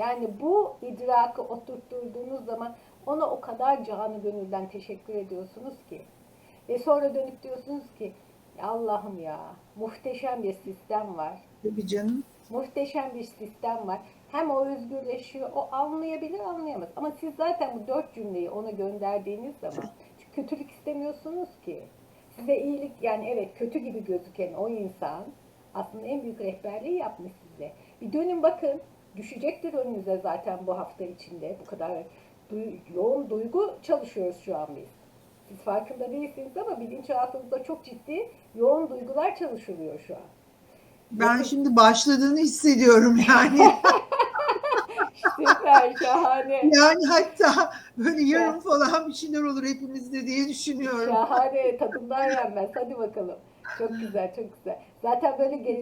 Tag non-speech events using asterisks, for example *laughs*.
Yani bu idrakı oturtturduğunuz zaman ona o kadar canı gönülden teşekkür ediyorsunuz ki. Ve sonra dönüp diyorsunuz ki Allah'ım ya muhteşem bir sistem var. Tabii canım. Muhteşem bir sistem var. Hem o özgürleşiyor, o anlayabilir, anlayamaz. Ama siz zaten bu dört cümleyi ona gönderdiğiniz zaman çünkü kötülük istemiyorsunuz ki. Size iyilik, yani evet kötü gibi gözüken o insan aslında en büyük rehberliği yapmış size. Bir dönün bakın, düşecektir önünüze zaten bu hafta içinde. Bu kadar duy- yoğun duygu çalışıyoruz şu an biz. Siz farkında değilsiniz ama bilinçaltınızda çok ciddi yoğun duygular çalışılıyor şu an. Ben şimdi başladığını hissediyorum yani. *laughs* Süper, şahane. Yani hatta böyle yarın falan bir şeyler olur hepimizde diye düşünüyorum. Şahane, tadından yenmez. Hadi bakalım. Çok güzel, çok güzel. Zaten böyle geri